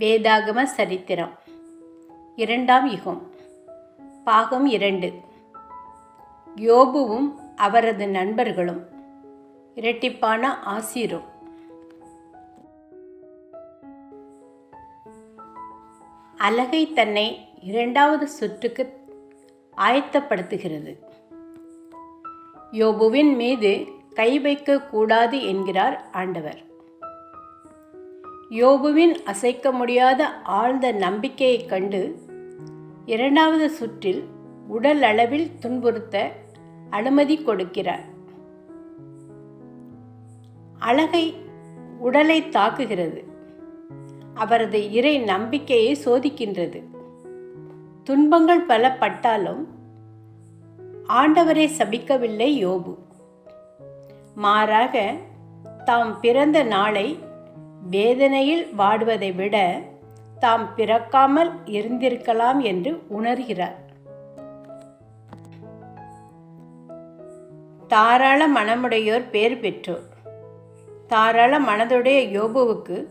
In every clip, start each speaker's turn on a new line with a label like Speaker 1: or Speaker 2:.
Speaker 1: வேதாகம சரித்திரம். இரண்டாம் யுகம். பாகம் இரண்டு. யோபுவும் அவரது நண்பர்களும். இரட்டிப்பான ஆசிரும். அலகை தன்னை இரண்டாவது சுற்றுக்கு ஆயத்தப்படுத்துகிறது. யோபுவின் மீது கை வைக்கக்கூடாது என்கிறார் ஆண்டவர். யோபுவின் அசைக்க முடியாத ஆழ்ந்த நம்பிக்கையைக் கண்டு இரண்டாவது சுற்றில் உடல் அளவில் துன்புறுத்த அனுமதி கொடுக்கிறார். அழகை உடலை தாக்குகிறது. அவரது இறை நம்பிக்கையை சோதிக்கின்றது. துன்பங்கள் பல பட்டாலும் ஆண்டவரை சபிக்கவில்லை யோபு. மாறாக தாம் பிறந்த நாளை வேதனையில் வாடுவதை விட தாம் பிறக்காமல் இருந்திருக்கலாம் என்று உணர்கிறார். தாராள மனமுடையோர் பேர் பெற்றோர். தாராள மனதுடைய யோபுவுக்கு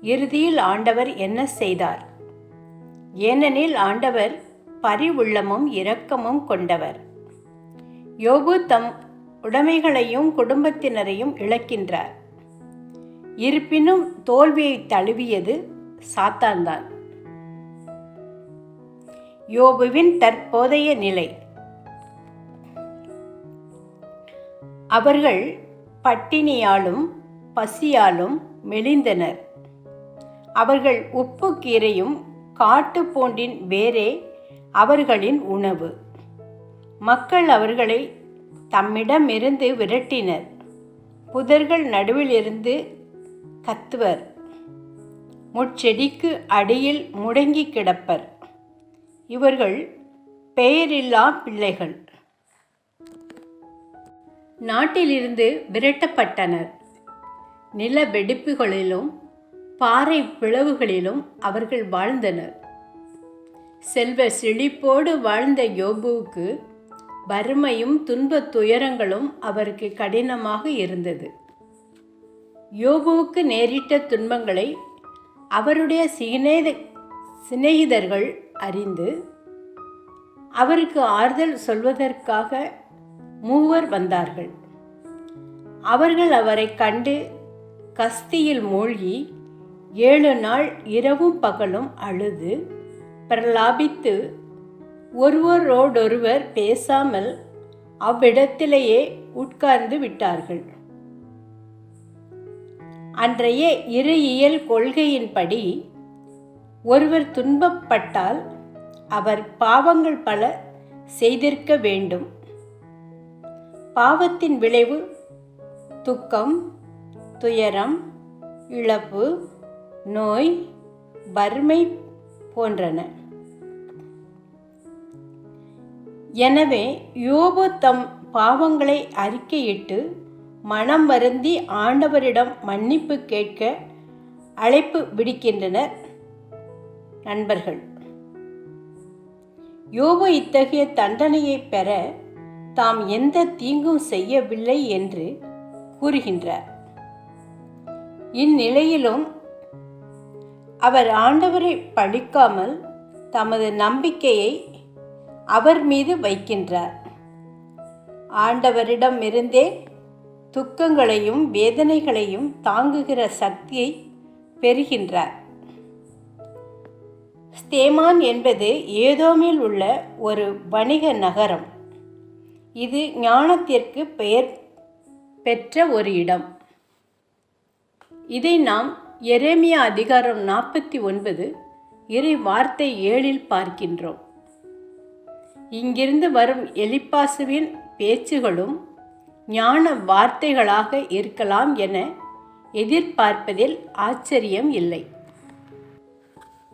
Speaker 1: இறுதியில் ஆண்டவர் என்ன செய்தார்? ஏனெனில் ஆண்டவர் பரிவுள்ளமும் இரக்கமும் கொண்டவர். யோபு தம் உடைமைகளையும் குடும்பத்தினரையும் இழக்கின்றார். இருப்பினும் தோல்வியை தழுவியது சாத்தான்தான். யோபுவின் தற்போதைய நிலை. அவர்கள் பட்டினியாலும் பசியாலும் மெலிந்தனர். அவர்கள் உப்பு கீரையும் காட்டுப்பூண்டின் வேரே அவர்களின் உணவு. மக்கள் அவர்களை தம்மிடமிருந்து விரட்டினர். புதர்கள் நடுவிலிருந்து கத்துவர். முட்செடிக்கு அடியில் முடங்கி கிடப்பர். இவர்கள் பெயரில்லா பிள்ளைகள். நாட்டிலிருந்து விரட்டப்பட்டனர். நில வெடிப்புகளிலும் பாறை பிளவுகளிலும் அவர்கள் வாழ்ந்தனர். செல்வ செழிப்போடு வாழ்ந்த யோபுவுக்கு வறுமையும் துன்பத் துயரங்களும் அவருக்கு கடினமாக இருந்தது. யோபுவுக்கு நேரிட்ட துன்பங்களை அவருடைய சிநேத சிநேகிதர்கள் அறிந்து அவருக்கு ஆறுதல் சொல்வதற்காக மூவர் வந்தார்கள். அவர்கள் அவரை கண்டு கஸ்தியில் மூழ்கி ஏழு நாள் இரவும் பகலும் அழுது பிரலாபித்து ஒருவரோடொருவர் பேசாமல் அவ்விடத்திலேயே உட்கார்ந்து விட்டார்கள். அன்றைய இறையியல் கொள்கையின்படி ஒருவர் துன்பப்பட்டால் அவர் பாவங்கள் பல செய்திருக்க வேண்டும். பாவத்தின் விளைவு துக்கம் துயரம் இழப்பு நோய் வறுமை போன்றன. எனவே யோபு தம் பாவங்களை அறிக்கையிட்டு மனம் வருந்தி ஆண்டவரிடம் மன்னிப்பு கேட்க அழைப்பு விடுக்கின்றனர். நண்பர்கள் யோபு இத்தகைய தண்டனையை பெற தாம் எந்த தீங்கும் செய்யவில்லை என்று கூறுகின்றார். இந்நிலையிலும் அவர் ஆண்டவரை பழிக்காமல் தமது நம்பிக்கையை அவர் மீது வைக்கின்றார். ஆண்டவரிடமிருந்தே துக்கங்களையும் வேதனைகளையும் தாங்குகிற சக்தியை பெறுகின்றார். ஸ்தேமான் என்பது ஏதோமில் உள்ள ஒரு வணிக நகரம். இது ஞானத்திற்கு பெயர் பெற்ற ஒரு இடம். இதை நாம் எரேமியா அதிகாரம் நாற்பத்தி ஒன்பது இறை வார்த்தை ஏழில் பார்க்கின்றோம். இங்கிருந்து வரும் எலிப்பாசுவின் பேச்சுகளும் ஞான வார்த்தைகளாக இருக்கலாம் என எதிர்பார்ப்பதில் ஆச்சரியம் இல்லை.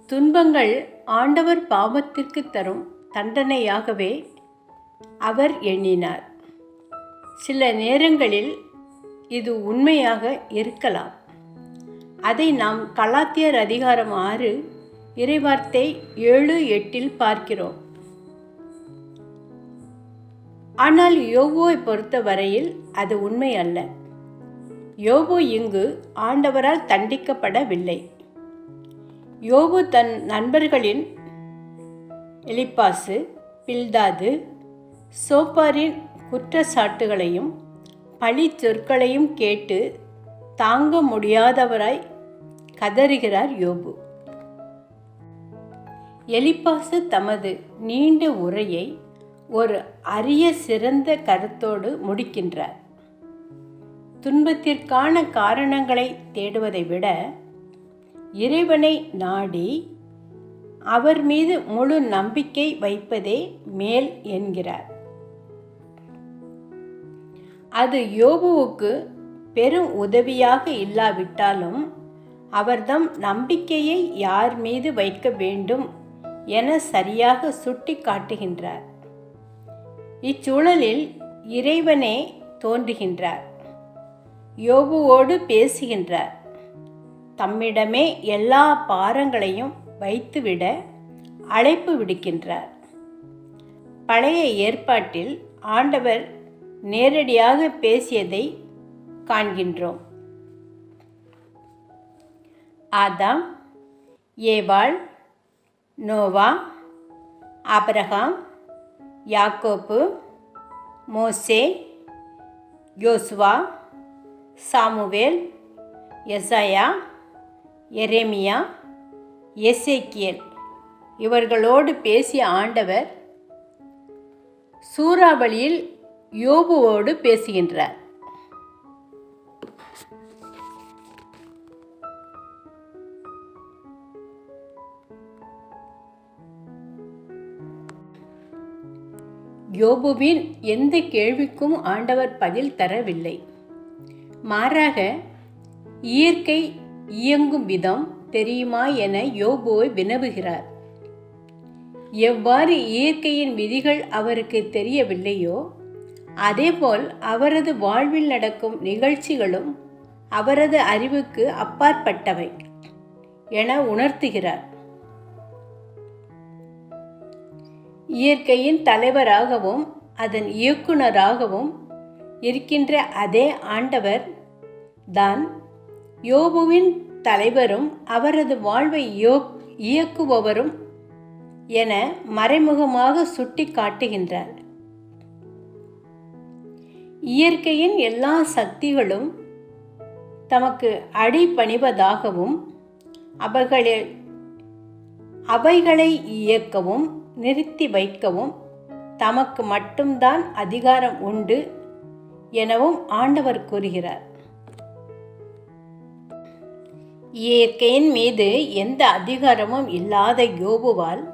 Speaker 1: துன்பங்கள் ஆண்டவர் பாவத்திற்கு தரும் தண்டனையாகவே அவர் எண்ணினார். சில நேரங்களில் இது உண்மையாக இருக்கலாம். அதை நாம் கலாத்தியர் அதிகாரம் ஆறு இறைவார்த்தை ஏழு எட்டில் பார்க்கிறோம். ஆனால் யோபுவை பொறுத்த வரையில் அது உண்மை அல்ல. யோபு இங்கு ஆண்டவரால் தண்டிக்கப்படவில்லை. யோபு தன் நண்பர்களின் எலிப்பாசு பில்தாது சோப்பாரின் குற்றச்சாட்டுகளையும் பழி சொற்களையும் கேட்டு தாங்க முடியாதவராய் கதறுகிறார் யோபு. எலிப்பாசு தமது நீண்ட உரையை ஒரு அரிய சிறந்த கருத்தோடு முடிக்கின்றார். துன்பத்திற்கான காரணங்களை தேடுவதை விட இறைவனை நாடி அவர் மீது முழு நம்பிக்கை வைப்பதே மேல் என்கிறார். அது யோபுவுக்கு பெரும் உதவியாக இல்லாவிட்டாலும் அவர்தம் நம்பிக்கையை யார் மீது வைக்க வேண்டும் என சரியாக சுட்டி காட்டுகின்றார் இச்சூழலில் இறைவனே தோன்றுகின்றார். யோபுவோடு பேசுகின்றார். தம்மிடமே எல்லா பாரங்களையும் வைத்துவிட அழைப்பு விடுக்கின்றார். பழைய ஏற்பாட்டில் ஆண்டவர் நேரடியாக பேசியதை காண்கின்றோம். ஆதாம் ஏவாள் நோவா அப்ரஹாம் யாக்கோப்பு மோசே யோசுவா சாமுவேல் எசையா எரேமியா எசேக்கியல். இவர்களோடு பேசிய ஆண்டவர் சூறாவளியில் யோபுவோடு பேசுகின்றார். யோபுவின் எந்த கேள்விக்கும் ஆண்டவர் பதில் தரவில்லை. மாறாக இயற்கை இயங்கும் விதம் தெரியுமா என யோபுவை வினவுகிறார். எவ்வாறு இயற்கையின் விதிகள் அவருக்கு தெரியவில்லையோ அதேபோல் அவரது வாழ்வில் நடக்கும் நிகழ்ச்சிகளும் அவரது அறிவுக்கு அப்பாற்பட்டவை என உணர்த்துகிறார். இயற்கையின் தலைவராகவும் அதன் இயக்குனராகவும் இருக்கின்ற அதே ஆண்டவர் தான். யோபுவின் தலைவரும் அவரது வாழ்வை இயக்குபவரும் என மறைமுகமாக சுட்டி காட்டுகின்றார் இயற்கையின் எல்லா சக்திகளும் தமக்கு அடிபணிவதாகவும் அவர்களில் அவைகளை இயக்கவும் நிறுத்தி வைக்கவும் தமக்கு மட்டும்தான் அதிகாரம் உண்டு எனவும் ஆண்டவர் கூறுகிறார். இயற்கையின் மீது எந்த அதிகாரமும் இல்லாத யோபுவால்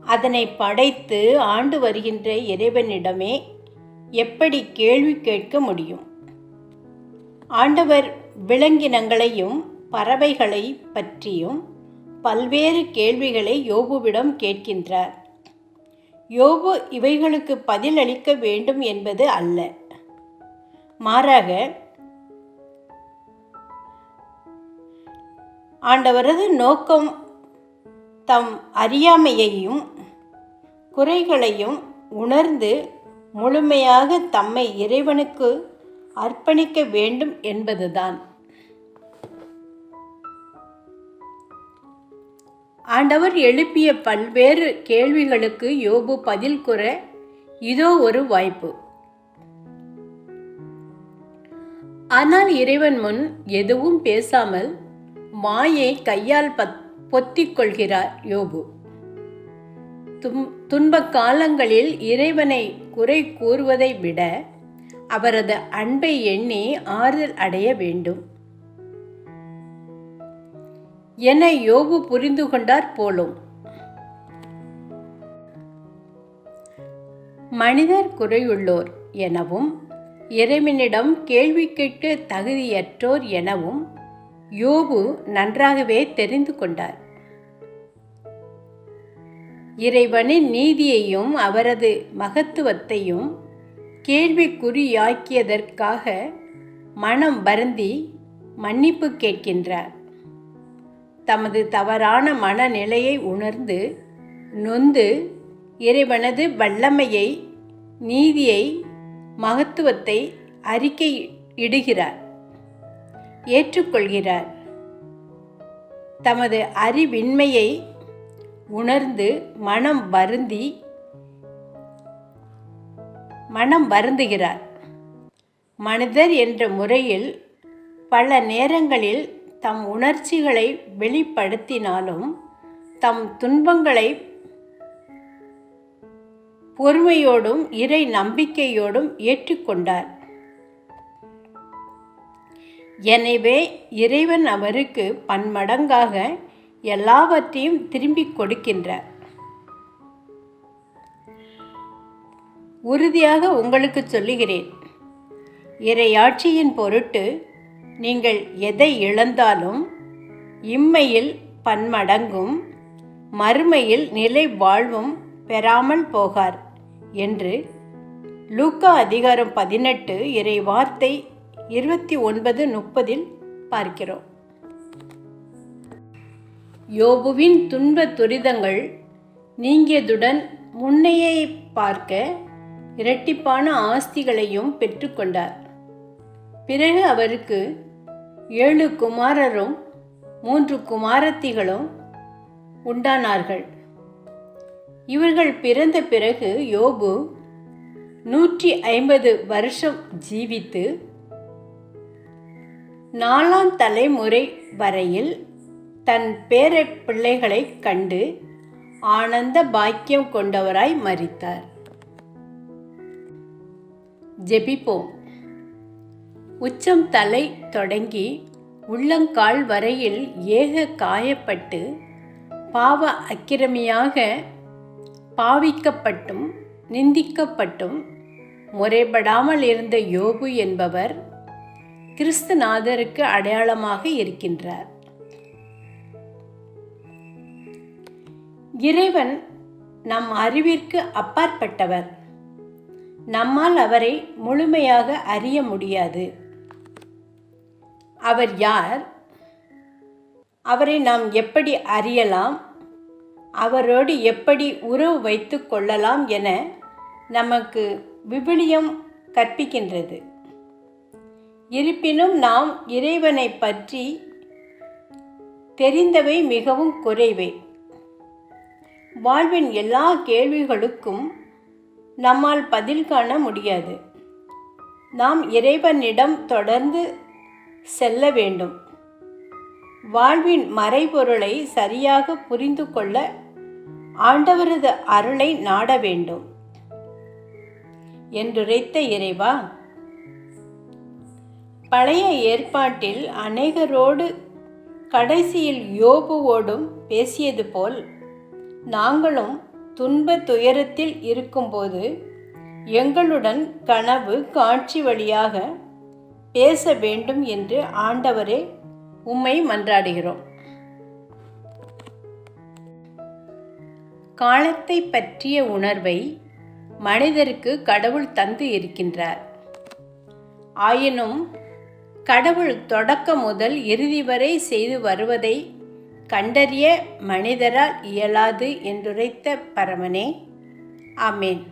Speaker 1: அதனை படைத்து ஆண்டு வருகின்ற இறைவனிடமே எப்படி கேள்வி கேட்க முடியும்? ஆண்டவர் விலங்கினங்களையும் பறவைகளை பற்றியும் பல்வேறு கேள்விகளை யோபுவிடம் கேட்கின்றார். யோபு இவைகளுக்கு பதிலளிக்க வேண்டும் என்பது அல்ல. மாறாக ஆண்டவரது நோக்கம் தம் அறியாமையையும் குறைகளையும் உணர்ந்து முழுமையாக தம்மை இறைவனுக்கு அர்ப்பணிக்க வேண்டும் என்பதுதான். ஆண்டவர் எழுப்பிய பல்வேறு கேள்விகளுக்கு யோபு பதில் கூற இதோ ஒரு வாய்ப்பு. ஆனால் இறைவன் முன் எதுவும் பேசாமல் மாயை கையால் பத் பொத்திக் கொள்கிறார் யோபு. தும் துன்ப காலங்களில் இறைவனை குறை கூறுவதை விட அவரது அன்பை எண்ணி ஆறுதல் அடைய வேண்டும். என யோபு புரிந்து கொண்டார் போலும். மனிதர் குறையுள்ளோர் எனவும் இறைவனிடம் கேள்வி கேட்டு தகுதியற்றோர் எனவும் யோபு நன்றாகவே தெரிந்து கொண்டார். இறைவனின் நீதியையும் அவரது மகத்துவத்தையும் கேள்விக்குறியாக்கியதற்காக மனம் வருந்தி மன்னிப்பு கேட்கின்றார். தமது தவறான மனநிலையை உணர்ந்து நொந்து இறைவனது வல்லமையை நீதியை மகத்துவத்தை அறிக்கை இடுகிறார் ஏற்றுக்கொள்கிறார். தமது அறிவின்மையை உணர்ந்து மனம் வருந்தி மனம் வருந்துகிறார். மனிதர் என்ற முறையில் பல நேரங்களில் தம் உணர்ச்சிகளை வெளிப்படுத்தினாலும் தம் துன்பங்களை பொறுமையோடும் இறை நம்பிக்கையோடும் ஏற்றுக்கொண்டார். எனவே இறைவன் அவருக்கு பன்மடங்காக எல்லாவற்றையும் திரும்பிக் கொடுக்கின்றார். உறுதியாக உங்களுக்கு சொல்லுகிறேன். இறையாட்சியின் பொருட்டு நீங்கள் எதை இழந்தாலும் இம்மையில் பன்மடங்கும் மறுமையில் நிலை வாழ்வும் பெறாமல் போகார் என்று லூக்கா அதிகாரம் பதினெட்டு இறை வார்த்தை இருபத்தி ஒன்பது முப்பதில் பார்க்கிறோம். யோபுவின் துன்ப துரிதங்கள் நீங்கியதுடன் முன்னையை பார்க்க இரட்டிப்பான ஆஸ்திகளையும் பெற்றுக்கொண்டார். பிறகு அவருக்கு ஏழு குமாரரும் மூன்று குமாரத்திகளும் உண்டானார்கள். இவர்கள் பிறந்த பிறகு யோபு நூற்றி ஐம்பது வருஷம் ஜீவித்து நாலாம் தலைமுறை வரையில் தன் பேர பிள்ளைகளை கண்டு ஆனந்த பாக்கியம் கொண்டவராய் மறித்தார் ஜெபிப்போம். உச்சம் தலை தொடங்கி உள்ளங்கால் வரையில் ஏக காயப்பட்டு பாவ அக்கிரமியாக பாவிக்கப்பட்டும் நிந்திக்கப்பட்டும் முறைப்படாமல் இருந்த யோபு என்பவர் கிறிஸ்துநாதருக்கு அடையாளமாக இருக்கின்றார். இறைவன் நம் அறிவிற்கு அப்பாற்பட்டவர். நம்மால் அவரை முழுமையாக அறிய முடியாது. அவர் யார்? அவரை நாம் எப்படி அறியலாம்? அவரோடு எப்படி உறவு வைத்து கொள்ளலாம் என நமக்கு விபிலியம் கற்பிக்கின்றது. இருப்பினும் நாம் இறைவனை பற்றி தெரிந்தவை மிகவும் குறைவே. வாழ்வின் எல்லா கேள்விகளுக்கும் நம்மால் பதில் காண முடியாது. நாம் இறைவனிடம் தொடர்ந்து செல்ல வேண்டும். வாழ்வின் மறைபொருளை சரியாக புரிந்து கொள்ள ஆண்டவரது அருளை நாட வேண்டும். என்றுரைத்த இறைவா பழைய ஏற்பாட்டில் அநேகரோடு கடைசியில் யோபுவோடும் பேசியது போல் நாங்களும் துன்ப துயரத்தில் இருக்கும்போது எங்களுடன் கனவு காட்சி வழியாக பேச வேண்டும் என்று ஆண்டவரே உம்மை மன்றாடுகிறோம். காலத்தை பற்றிய உணர்வை மனிதருக்கு கடவுள் தந்து இருக்கின்றார். ஆயினும் கடவுள் தொடக்க முதல் இறுதி வரை செய்து வருவதை கண்டறிய மனிதரால் இயலாது என்றுரைத்த பரமனே. ஆமேன்.